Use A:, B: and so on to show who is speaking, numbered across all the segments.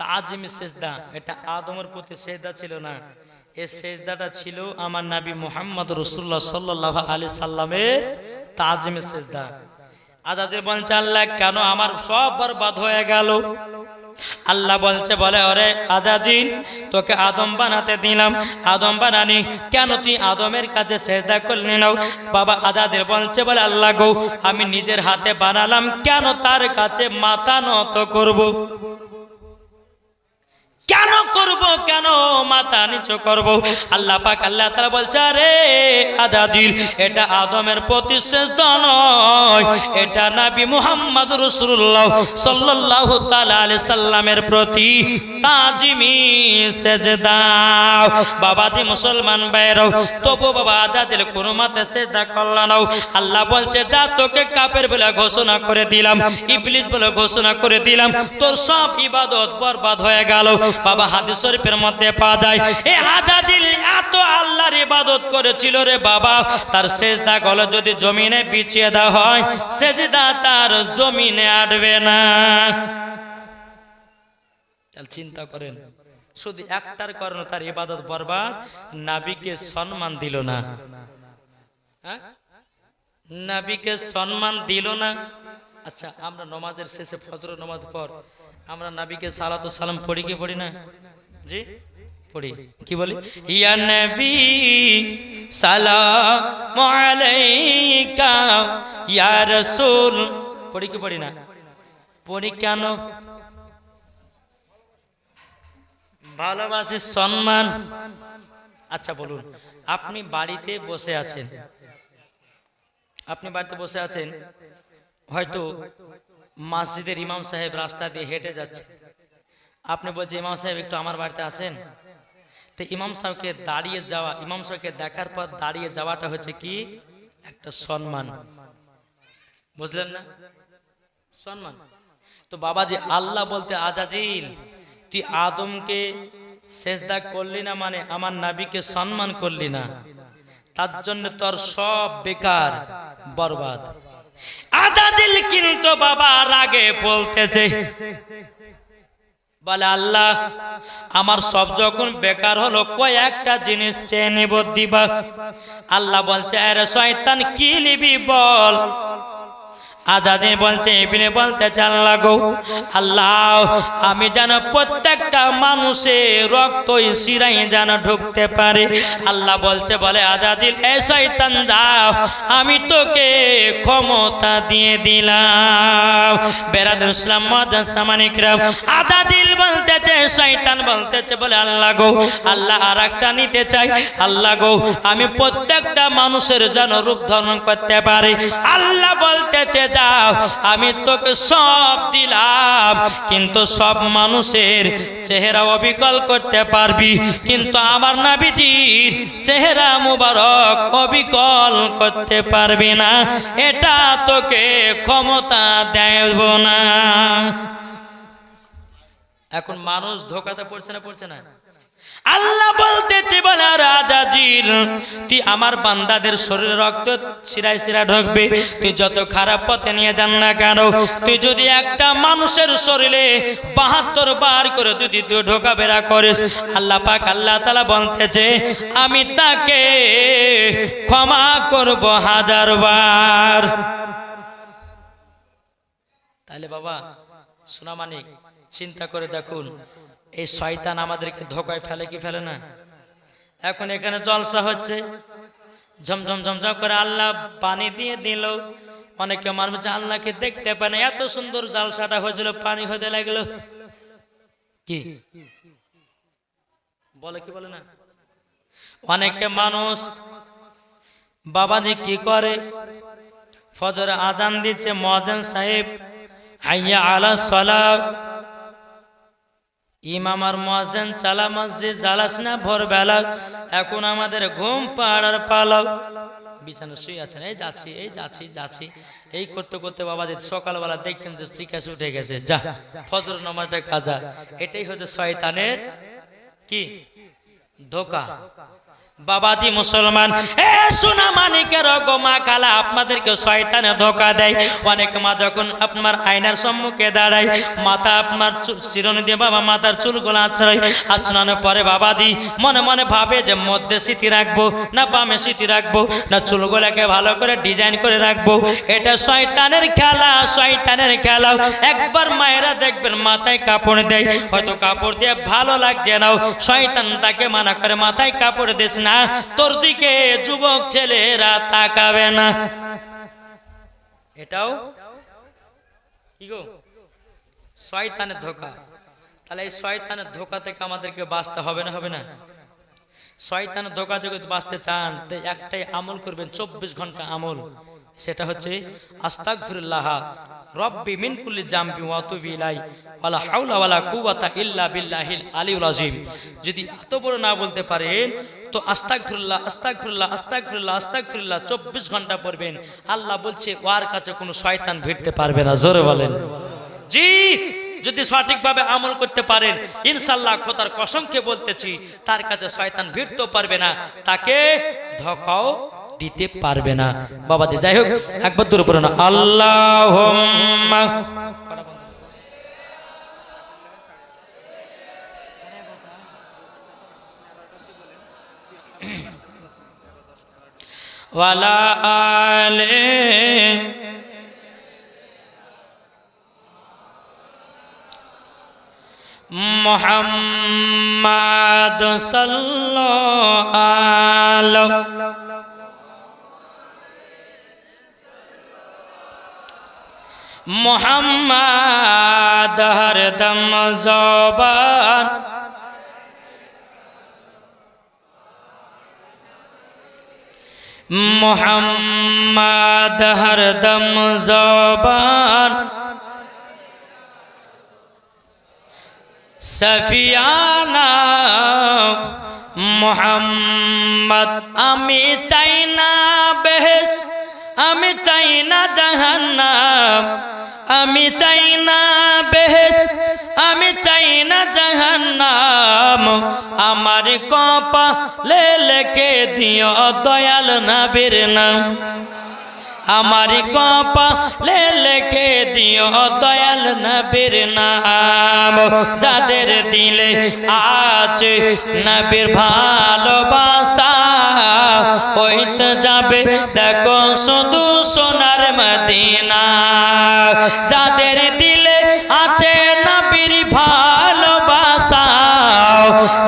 A: তাজিমি সেজদা। এটা আদমের প্রতি সেজদা ছিল না। এই সেজদাটা ছিল আমার নাবি মোহাম্মদ রসুল্লাহ সাল্লাহ আলি সাল্লামের তাজিমি সেজদা। আদাদের বলছে আল্লাহ কেন আমার সব বরবাদ হয়ে গেল? আল্লাহ বলছে বলে ওরে আজাজিন তোকে আদম বানাতে দিলাম। আদম বানানি কেন তুই আদমের কাছে সেজদা করলি নাও? বাবা আদাদের বলছে বলে আল্লাহ গো আমি নিজের হাতে বানালাম কেন তার কাছে মাথা নত করব? কেন করব, কেন মাথা নিচু করব? আল্লাহ পাক, আল্লাহ তাআলা বলছে, আরে আদাদিল এটা আদমের প্রতি সেজদা নয়, এটা নাবি মুহাম্মদ রাসূলুল্লাহ সাল্লাল্লাহু তাআলা আলাইহি সাল্লামের প্রতি তাজিমি সেজদা। বাবা দি মুসলমান ভাইরাও তবু বাবা আদাদিল কোন মাতে সেজদা করলা আল্লাহ বলছে, যা তোকে কাফের বলে ঘোষণা করে দিলাম, ইবলিস বলে ঘোষণা করে দিলাম, তোর সব ইবাদত বরবাদ হয়ে গেল বাবা হাদিস শরীফের মধ্যে পাওয়া যায় এই হাজাদিল এত আল্লাহর ইবাদত করেছিল রে বাবা। তার সেজদা গলো যদি জমিনে বিছিয়ে দেওয়া হয়, সেজদা তার জমিনে আটবে না। চিন্তা করেন, শুধু একটার কারণে তার ইবাদত বরবাদ, নাবিকে সম্মান দিল না। হ্যাঁ? নাবিকে সম্মান দিল না। আচ্ছা আমরা নমাজের শেষে ফজর নমাজ পর আমরা নাবিকে সালাতু সালাম পড়ি কি পড়ি না? জি? পড়ি। কি বলি? ইয়া নবী, সালাম আলাইকা, ইয়া রাসূল। পড়ি কি পড়ি না? পড়ি কেন? ভালোবাসি সম্মান। আচ্ছা বলুন। আপনি বাড়িতে বসে আছেন। আপনি বাড়িতে বসে আছেন। হয়তো মসজিদের ইমাম সাহেব রাস্তা দিয়ে হেঁটে যাচ্ছে। আপনি বলছে, ইমাম সাহেব, একটু আমার বাড়িতে আসেন? তো ইমাম সাহেবকে দাঁড়িয়ে যাওয়া, ইমাম সাহেবকে দেখার পর দাঁড়িয়ে যাওয়াটা হচ্ছে কি? একটা সম্মান। বুঝলেন না? সম্মান। তো বাবা যে আল্লাহ বলতে আজাজিল, তুই আদমকে সেজদা করলি না মানে আমার নাবিকে সম্মান করলি না। তার জন্য তোর সব বেকার, বরবাদ। আজাদিল কিন্তু বাবা রাগে বলতেছে। বলে, আল্লাহ, আমার সব যখন বেকার হলো, কয়েকটা জিনিস চেয়ে নেব দিবা। আল্লাহ বলছে, আরে শয়তান, কি নিবি বল? আজাদি বলছে ইবনে বলতে চান লাগো। আল্লাহ, আমি যেন প্রত্যেকটা মানুষের রক্ত শিরাই যেন ঢুকতে পারে। আল্লাহ বলছে, বলে আজাদিল এ শয়তান যাও, আমি তোকে ক্ষমতা দিয়ে দিলাম। বেরাদ ইসলাম মাদাসামানিকরাম আজাদিল বলতেছে শয়তান বলতেছে, বলে আল্লাহ গো, আল্লাহ আর একটা নিতে চাই। আল্লাহ গো, আমি প্রত্যেকটা মানুষের যেন রূপ ধারণ করতে পারি। আল্লাহ বলতেছে যাও আমি তোকে সব দিলাম। কিন্তু সব মানুষের চেহারা অবিকল করতে পারবি। কিন্তু আমার নাবিজির চেহারা মুবারক অবিকল করতে পারবি না। এটা তোকে ক্ষমতা দেব না। এখন মানুষ ধোকাতে পড়ছে না পড়ছে না? আল্লাহ বলতেছে, বলে রাজাজিল তুই আমার বান্দাদের শরীরে রক্ত শিরায় শিরা ঢুকবে। তুই যত খারাপ পথে নিয়ে যান না কেন? তুই যদি একটা মানুষের শরীরে বাহাত্তর বার করে যদি তুই ঢোকা বেড়া করিস, আল্লাহ পাক আল্লাহ তালা বলতেছে, আমি তাকে ক্ষমা করব হাজার বার। তাহলে বাবা সোনা মানিক, চিন্তা করে দেখুন এই শয়তান আমাদেরকে ধোকায় ফেলে কি ফেলে না? এখন এখানে জলসা হচ্ছে। ঝমঝম ঝমঝম করে আল্লাহ পানি দিয়ে দিল। অনেকে মানুষ আল্লাহকে দেখতে পায় না। এত সুন্দর জালসাটা হয়েছিল, পানি হতে লাগল। কি? বলে কি বলে না? অনেকে মানুষ বাবা বাবাজি কি করে? ফজরে আজান দিচ্ছে, মহাজন সাহেব, হাইয়া আলা সলাহ ইমাম আর মহাজেন চালা মসজিদ জ্বালাস না, ভোরবেলা। এখন আমাদের ঘুম পাড়ার পালক। বিছানা শুয়ে আছেন, এই যাচ্ছি এই যাচ্ছি যাচ্ছি। এই করতে করতে বাবা যে সকালবেলা দেখছেন যে শ্রীকাশে উঠে গেছে। যা, ফজর নামাজটা কাজা। এটাই হচ্ছে শয়তানের কি? ধোকা। বাবাজি মুসলমান, এ সোনা মানিকের গো মা কালা আপনাদেরকে শয়তানে ধোকা দেয়। অনেক মা যখন আপনার আয়নার সম্মুখে দাঁড়ায়, মাথা আপনার চিরুনি দিয়ে বাবা মাথার চুলগুলো আছড়াই আছড়ানোর পরে বাবাজি মনে মনে ভাবে যে মধ্যে স্মৃতি রাখব, না বামে স্মৃতি রাখব, না চুলগুলোকে ভালো করে ডিজাইন করে রাখব। এটা শয়তানের খেলা শয়তানের খেলা। একবার মায়েরা দেখবেন মাথায় কাপড় দেয়। হয়তো কাপড় দিয়ে ভালো লাগছে না, শয়তান তাকে মানা করে মাথায় কাপড় দিস না, তোর দিকে যুবক ছেলেরা তাকাবে না। এটাও? কি গো? শয়তানের ধোকা। তাহলে এই শয়তানের ধোকা থেকে আমাদেরকে বাঁচতে হবে না হবে না? শয়তানের ধোকা থেকে বাঁচতে চান, তো একটাই আমল করবেন, চব্বিশ ঘণ্টা আমল। সেটা হচ্ছে আস্তাগফিরুল্লাহ, রব্বি মিন কুল্লি জামবি ওয়া তুবি ইলাই ওয়ালা হাওলা ওয়ালা কুওয়াতা ইল্লা বিল্লাহিল আলিউল আযীম। যদি এত বড় না বলতে পারেন, তো আস্তাগফিরুল্লাহ আস্তাগফিরুল্লাহ আস্তাগফিরুল্লাহ আস্তাগফিরুল্লাহ 24 ঘণ্টা পড়বেন। আল্লাহ বলছে ওর কাছে কোনো শয়তান ভিড়তে পারবে না, জোরে বলেন। জি, যদি সঠিকভাবে আমল করতে পারেন ইনশাল্লাহ খোদার কসমকে বলতেছি, তার কাছে শয়তান ভিড়তেও পারবে না, তাকে ধকাও দিতে পারবে না। বাবাজি যাই হোক একবার দূরে পড়ো না। আল্লাহ ওয়ালা মোহাম্মদ সাল্লাল্লাহু মোহাম্মদ হরদম জবান। মোহাম্মদ হরদম জবান। সফিয়ানা, মোহাম্মদ, আমি চাই না বেহেস আমি চাই না জাহান্নাম। আমি চাই না বেহেস আমি চাই না জাহান্নাম। আমার কপা লে লেখে দিও দয়াল নবীর নাম। আমার কপা লে লেখে দিও দয়াল নবীর নাম। যাদের দিলে আছে নবীর ভালোবাসা ওই তো যাবে, দেখো শুধু সোনার মদিনা। যাদের দিলে আছে না নবীর ভালোবাসা,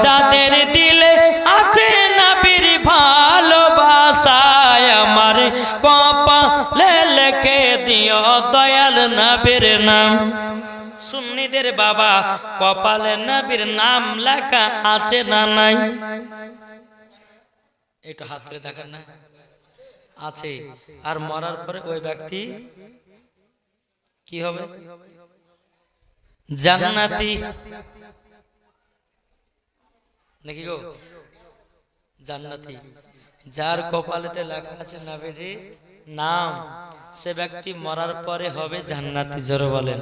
A: যাদের দিলে আছে না নবীর ভালোবাসায় আমার কপা লে লেখে দিও দয়াল নবীর নাম। সুন্নিদের বাবা, কপালে নবীর নাম লেখা আছে না নাই? একটু হাত তুলে দেখেন না? আছে। আর মরার পরে ওই ব্যক্তি কি হবে? জান্নাতি। নাকি গো? জান্নাতি। যার কপালেতে লেখা আছে নাবিজি নাম। সে ব্যক্তি মরার পরে হবে জান্নাতি জোরে বলেন।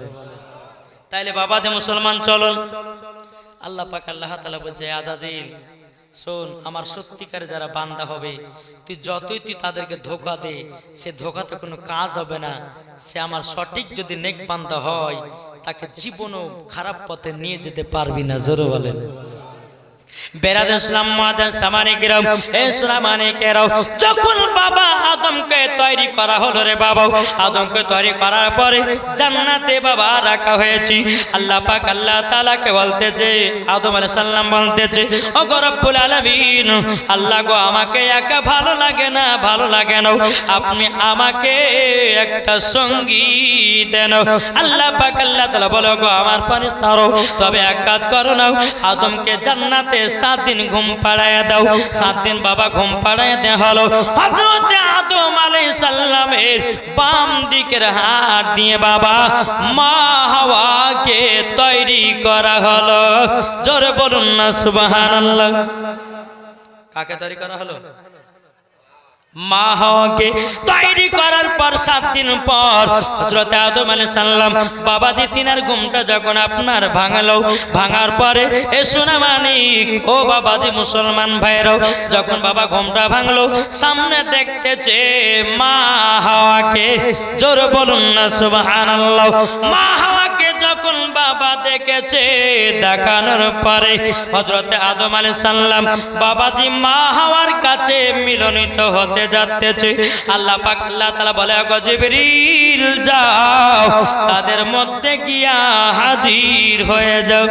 A: তাইলে বাবা যে মুসলমান চলো আল্লাহ পাক আল্লাহ তাআলা বলছে আজাজিল শোন, আমার সত্যিকার যারা বান্দা হবে, তুই যতই তুই তাদেরকে ধোকা দে, সে ধোকাতে কোনো কাজ হবে না। সে আমার সঠিক যদি নেক বান্দা হয়, তাকে জীবনও খারাপ পথে নিয়ে যেতে পারবি না, জোরে বলেন। বেরাদ ইসলাম, মাদান সামানে গিরাও এ সুলামানে কেরাও, যখন বাবা আদমকে তৈরি করা হলো রে বাবা, আদমকে তৈরি করার পরে জান্নাতে বাবা রাখা হয়েছে। আল্লাহ পাক আল্লাহ তাআলাকে বলতেছে, আদম আলাইহিস সালাম বলতেছে ও রব্বুল আলামিন, আল্লাহ গো, আমাকে একা ভালো লাগে না, ভালো লাগে না। আপনি আমাকে একটা সঙ্গী দেন। আল্লাহ পাক আল্লাহ তাআলা বলো গো আমার ফেরেশতারো তবে এক কাজ করো না, আদমকে জান্নাতে সাত দিন ঘুম পাড়ায় দাও। সাত দিন বাবা ঘুম পাড়ায় দেয়া হলো। কাকে তৈরি করা হলো? মা হওয়াকে তৈরি করার পর সাত দিন পর হযরত আদম আলাইহিস সালাম বাবা দি তিনার ঘুমটা যখন আপনার ভাঙালো, ভাঙার পরে এ সোনা মানিক, ও বাবা দি মুসলমান ভাইরাও যখন বাবা ঘুমটা ভাঙলো, সামনে দেখতেছে মা হাওয়াকে জোর বলুন না, সুবহানাল্লাহ, মা যখন বাবা দেখেছে দেখানোর পরে হযরত আদম আলাইহিস সালাম বাবাজি মা হওয়ার কাছে মিলনিত হতে যাচ্ছে আল্লাহ পাক আল্লাহ তালা বলে গো যাও, তাদের মধ্যে গিয়া হাজির হয়ে যাও।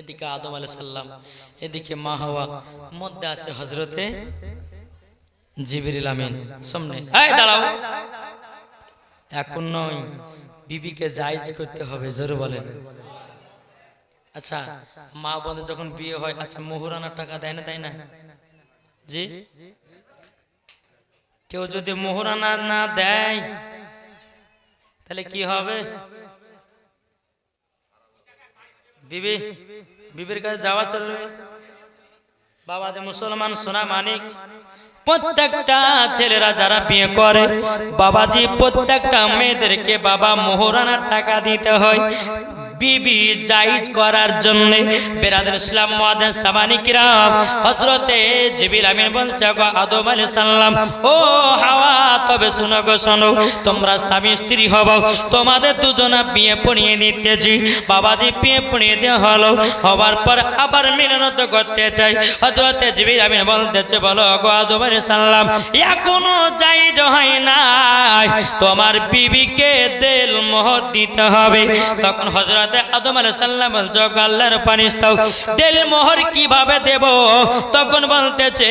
A: এদিকে আদম আলাইহিস সালাম, এদিকে মা হাওয়া, মধ্যে আছে হযরতে জিবরিল আমিন। সামনে এখন নয় বিবিকে জায়েজ করতে হবে, জোরে বলেন। আচ্ছা মা বোনের যখন বিয়ে হয় আচ্ছা মোহরানার টাকা দেয় না, তাই না? জি? কেউ যদি মোহরানা না দেয়, তাহলে কি হবে? বিবি, বিবির কাছে যাওয়া চলবে। বাবা যে মুসলমান সোনা মানিক। প্রত্যেকটা ছেলেরা যারা বিয়ে করে বাবাজি প্রত্যেকটা মেয়েদেরকে বাবা মোহরানার টাকা দিতে হয়। বিবি জাইজ করার জন্য বেরাদের ইসলাম মুআদ্দিন সামানি কিরাম, হযরতে জিবরিল আমিন বলছে, গো আদম আলাইহিস সালাম, ও হাওয়া, তবে শুনো গো, শোনো, তোমরা স্বামী স্ত্রী হব তোমাদের দুজনা বিয়ে পড়িয়ে দিতেছি, বাবাজি বিয়ে পড়িয়ে দেওয়া হলো হবার পর আবার মিলনত করতে চাই। হযরতে জিবরিল আমিন বলতেছে, বলো গো আদম আলাইহিস সালাম, এখনও জাইজ হয় নাই, তোমার বিবিকে দেল মোহর দিতে হবে। তখন হযরতে আদম আল্লাহর মোহর কীভাবে দেব? তখন বলতেছে,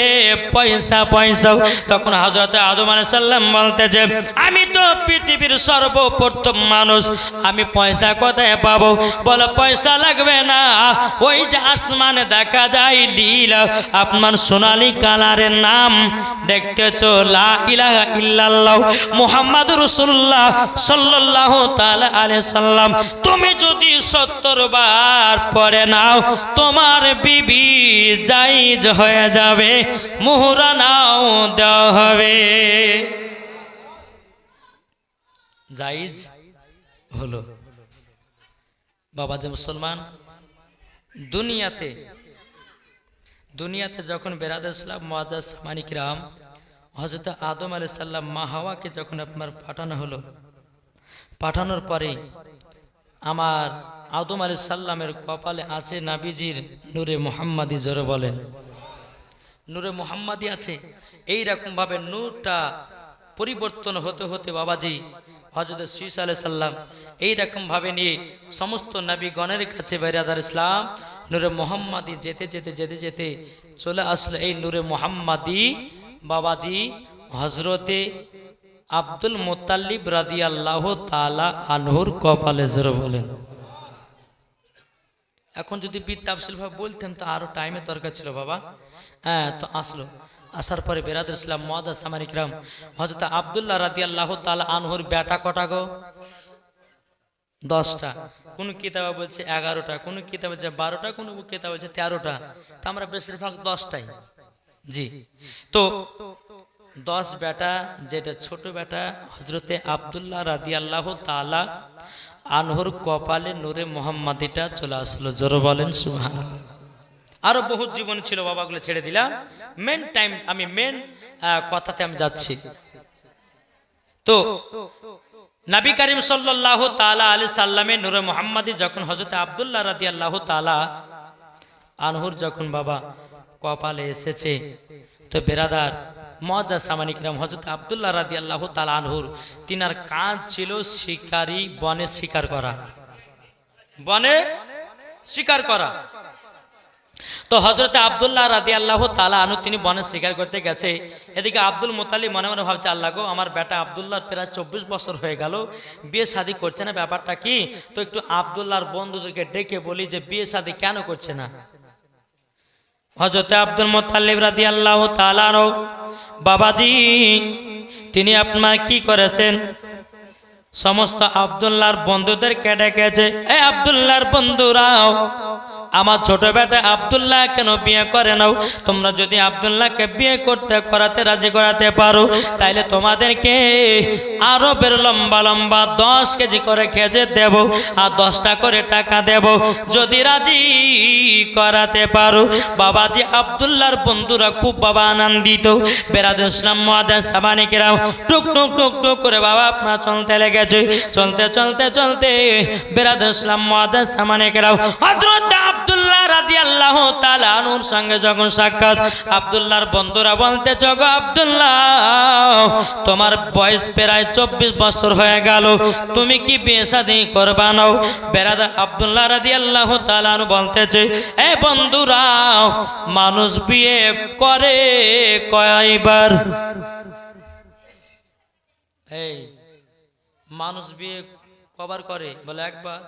A: পয়সা পয়সা। তখন আদম আমি তো পৃথিবীর সর্বপ্রথম মানুষ, আমি পয়সা কোথায় পাবো? বলে, পয়সা লাগবে না, ওই যে আসমানে দেখা যায় লীলা আপনার সোনালী কালারের নাম দেখতেছো, লা ইলাহা ইল্লাল্লাহ, মুহাম্মাদুর রাসূলুল্লাহ সাল্লাল্লাহু তাআলা সাল্লাম। তুমি যদি 70 বার পড়ে নাও, তোমার বিবি জায়েজ হয়ে যাবে, মোহরা নাও দেওয়া হবে। জায়েজ হলো বাবা যে মুসলমান, দুনিয়াতে দুনিয়াতে যখন বেরাদ ইসলাম, মহাদাস মানিক রাম হজরত আদম আলি সাল্লাম মা হাওয়াকে যখন আপনার পাঠানো হলো, পাঠানোর পরে আমার আদম আলি সাল্লামের কপালে আছে নাবিজির নূরে মোহাম্মদী জোরে বলেন। নূরে মোহাম্মদী আছে। এই ভাবে নূরটা পরিবর্তন হতে হতে বাবাজি হজরত শীষ আলাই সাল্লাম ভাবে নিয়ে সমস্ত নবীগণের কাছে বেরাদার ইসলাম নূরে মোহাম্মদী যেতে যেতে যেতে যেতে চলে আসলো এই নূরে মোহাম্মদী বাবাজি হজরতে আব্দুল মোতাল্লিব রাদি আল্লাহ তালা আনহুর কপালে জোর বলেন। এখন যদি বিদ তাফসিল বলতেন তো আরও টাইমের দরকার ছিল বাবা। হ্যাঁ তো আসলো। আসার পরে বেরাদুল ইসলাম মহাদাস সামানিকরাম হজরত আবদুল্লাহ রাদি আল্লাহ তালা আনহুর বেটা কটা গো? দশটা। কোন কিতাবে বলছে এগারোটা, কোন কিতাবে বলছে বারোটা, কোন কিতাবে বলছে তেরোটা। তা আমরা বেশিরভাগ দশটাই। জি। তো দশ বেটা, যেটা ছোট বেটা হজরতে আবদুল্লাহ রাদি আল্লাহ তালা আনহুর কপালে নূরে মোহাম্মদিটা চলে আসলো। জোর বলেন সুহান আরও বহুত জীবন ছিল, বাবাগুলো ছেড়ে দিলাম। মেন টাইম আমি মেন কথাতে আমি যাচ্ছি। তো, নবী করিম সাল্লাহ তালা আলি সাল্লামে নূরে মোহাম্মদী যখন হজরত আবদুল্লাহ রাদি আল্লাহ তালা আনহুর যখন বাবা কপালে এসেছে, তো বেরাদার মজা সামানিকরাম হজরত আবদুল্লাহ রাদি আল্লাহ তালা আনহুর, তিনার কাজ ছিল শিকারী বনে শিকার করা। বনে শিকার করা। তো হজরত আবদুল্লাহ রাদি আল্লাহ তালা আনু তিনি বনে শিকার করতে গেছে। এদিকে আব্দুল মোতালি মনে মনে ভাবছে, আল্লাহ গো, আমার বেটা আবদুল্লাহ প্রায় চব্বিশ বছর হয়ে গেল, বিয়ে শাদী করছে না, ব্যাপারটা কি? তো একটু আবদুল্লাহর বন্ধুদেরকে ডেকে বলি যে, বিয়ে শাদী কেন করছে না? হজরত আব্দুল মোতালিব রাদি আল্লাহ তালানো বাবাজি তিনি আপনার কি করেছেন? সমস্ত আবদুল্লাহর বন্ধুদের কেটে গেছে এ আবদুল্লাহর বন্ধুরাও আমার ছোট বেটা আব্দুল্লাহ কেন বিয়ে করে নাও? তোমরা যদি আব্দুল্লাহকে বিয়ে করতে, করাতে, রাজি করাতে পারো, তাইলে তোমাদেরকে আরও বের লম্বা লম্বা দশ কেজি করে খেজে দেব আর দশটা করে টাকা দেব। যদি রাজি করাতে পারো, বাবাজি আব্দুল্লাহর বন্ধুরা খুব বাবা আনন্দিত। বেরাদুল ইসলাম, মহাদান সাবানিকেরাও টুক টুক টুক টুক করে বাবা আপনার চলতে লেগেছে। চলতে চলতে চলতে বেরাদুল ইসলাম, মহাদান সাবানিকেরাও হযরত মানুষ বিয়ে করে কয়বার? মানুষ বিয়ে কবার করে? বলে, একবার।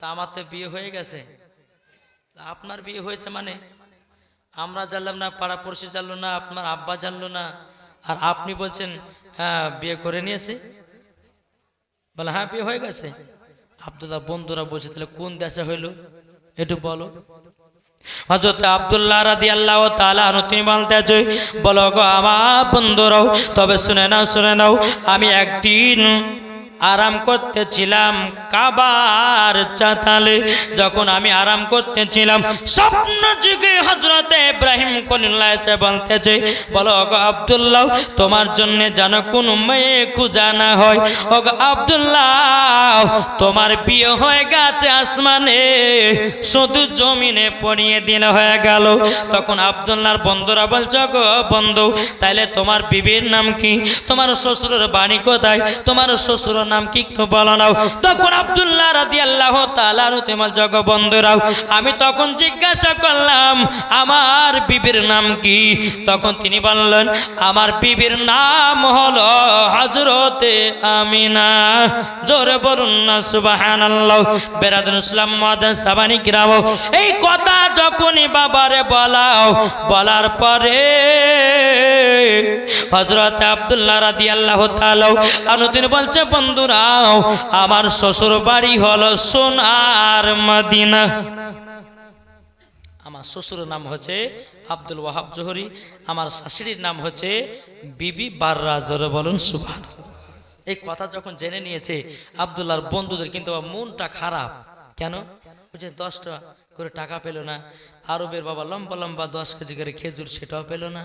A: তা আমার তো বিয়ে হয়ে গেছে। আপনার বিয়ে হয়েছে মানে? আমরা জানলাম না, পাড়া পড়শি জানলো না, আপনার আব্বা জানলো না। আর আপনি বলছেন হ্যাঁ বিয়ে করে নিয়েছে। বলে হ্যাঁ বিয়ে হয়ে গেছে। আব্দুল্লাহ, বন্ধুরা বলছে, তাহলে কোন দেশে হইল? একটু বলো। বলো আমার বন্ধুরাও, তবে শুনে নাও শুনে নাও, আমি একদিন আরাম করতেছিলাম কাবার চাতালে। যখন আমি আরাম করতেছিলাম, স্বপ্ন যুগে হজরতে ইব্রাহিম কলিল্লাহ এসে বলতেছে, বলো গো আব্দুল্লাহ, তোমার জন্য যেন কোন মেয়ে হয়। ও গো আব্দুল্লাহ, তোমার হয়ে গেছে আসমানে, শুধু জমিনে পড়িয়ে দিলে হয়ে গেল। তখন আব্দুল্লাহর বন্ধুরা বলছো গো বন্ধু, তাইলে তোমার বিবির নাম কি? তোমার শ্বশুরের বাড়ি কোথায়? তোমার শ্বশুরের নাম কি একটু বলো নাও। তখন আব্দুল্লাহ রাদি আল্লাহ তালানু তোমার জগ বন্ধুরাও আমি তখন জিজ্ঞাসা করলাম, আমার বিবির নাম কি? তখন তিনি বললেন, আমার বিবির নাম হলো হজরতে আমিনা। জোরে বলুন না সুবাহান বেরাদুল ইসলাম মাদান সাবানি গ্রাম এই কথা যখনই বাবারে বলাও, বলার পরে হজরত আব্দুল্লাহ রাদি আল্লাহ আনুদিন বলছে বন্ধুরাও আমার শ্বশুর বাড়ি হলো সোনার মদিনা। আমার শ্বশুরের নাম হচ্ছে আব্দুল ওয়াহাব জোহরি, আমার শাশুড়ির নাম হচ্ছে বিবি বাররা জোরে বলুন সুভান এই কথা যখন জেনে নিয়েছে আবদুল্লাহর বন্ধুদের, কিন্তু মনটা খারাপ। কেন? বুঝে দশটা করে টাকা পেল না, আরবের বাবা লম্বা লম্বা দশ কেজি করে খেজুর সেটাও পেল না।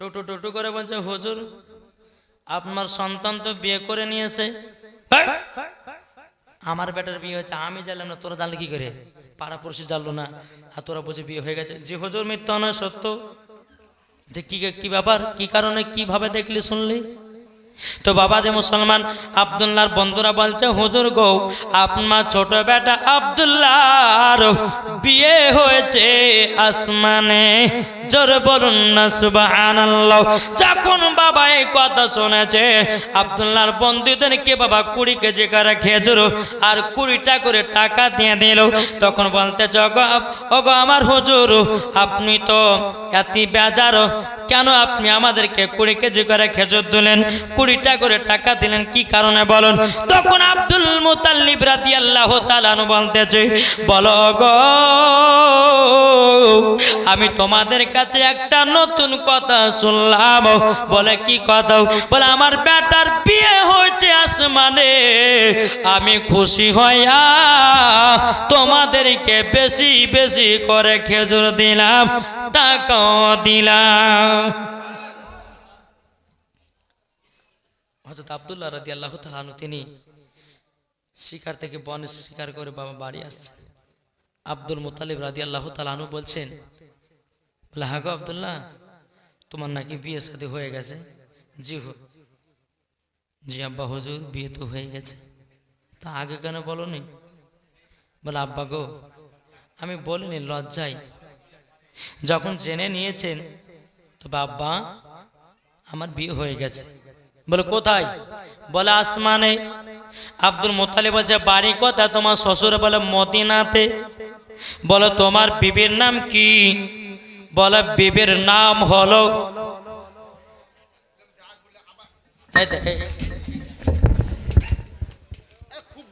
A: টোটো টোটো করে বলছে হুজুর আপনার সন্তান তো বিয়ে করে নিয়েছে। আমার বেটার বিয়ে হয়েছে আমি জানলাম না তোরা জানলে কি করে? পাড়া পড়শি জানলো না। আর তোরা বুঝে বিয়ে হয়ে গেছে। যে হুজুর মিথ্যা নয় সত্য। যে কি কি ব্যাপার? কি কারণে কীভাবে দেখলি শুনলি? তো বাবা যে মুসলমান আবদুল্লাহর বন্ধুরা বলছে হুজুর গো আপনার ছোট বেটা আবদুল্লাহর বিয়ে হয়েছে আসমানে। জোর বলুন না, সুবহানাল্লাহ। যখন বাবা এই কথা শুনেছে আবদুল্লাহর বন্ধুদেরকে বাবা কুড়ি কেজি করে খেজুর আর কুড়িটা করে টাকা দিয়ে দিল, তখন বলতে ওগো আমার হুজুর, আপনি তো এত বেজার, কেন আপনি আমাদেরকে কুড়ি কেজি করে খেজুর দিলেন, কুড়িটা করে টাকা দিলেন, কি কারণে বলুন? তখন আব্দুল মুতাল্লিব রাদি আল্লাহ বলতেছে, বলো গো, আমি তোমাদের কাছে একটা নতুন কথা শুনলাম। বলে, কি কথা? বলে, আমার বেটার বিয়ে হয়েছে আসমানে। আমি খুশি হইয়া তোমাদেরকে বেশি বেশি করে খেজুর দিলাম, টাকাও দিলাম। হজরত আবদুল্লাহ রাদি আল্লাহ তালানু তিনি শিকার থেকে বন শিকার করে বাবা বাড়ি আসছে আব্দুল মুতালিব রাদি আল্লাহ তালানু বলছেন বলে, হাগো আবদুল্লাহ, তোমার নাকি বিয়ে সাথে হয়ে গেছে? জি হো জি আব্বা, হুজুর, বিয়ে তো হয়ে গেছে। তা আগে কেন বলনি? বলে, আব্বা গো, আমি বলিনি, লজ্জায়। যখন জেনে নিয়েছেন, তো বাব্বা, আমার বিয়ে হয়ে গেছে। বলে, কোথায়? বলে, আসমানে। আব্দুল মোতালে বলছে, বাড়ি কোথায়? তোমার শ্বশুর বলে, মদিনাতে। বলে, তোমার বিবির নাম কি? বলে বিবির নাম হলো
B: খুব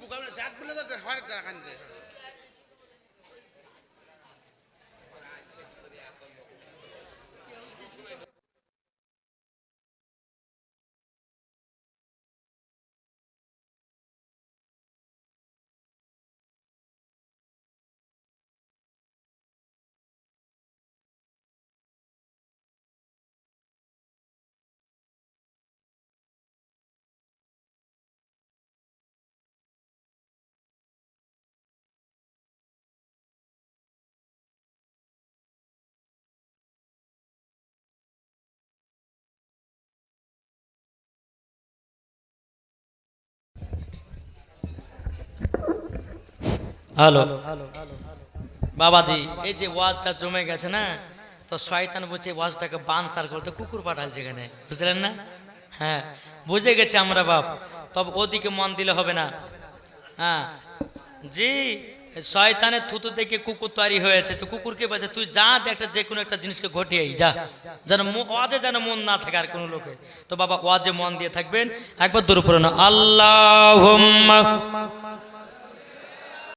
A: হ্যালো। বাবাজি, এই যে ওয়াজটা জমে গেছে না, তো শয়তান বলছে ওয়াজটাকে বান তার করতে কুকুর পাঠালছে এখানে। বুঝলেন না? হ্যাঁ বুঝে গেছে আমরা বাপ। তবে ওদিকে মন দিলে হবে না। হ্যাঁ। জি, শয়তানের থুতু থেকে কুকুর তৈরি হয়েছে। তো কুকুরকে বলছে, তুই যা একটা যে কোনো একটা জিনিসকে ঘটিয়ে যা। যেন ওয়াজে যেন মন না থাকে আর কোনো লোকে। তো বাবা, ওয়াজে মন দিয়ে থাকবেন। একবার দূর পড়ো না আল্লাহ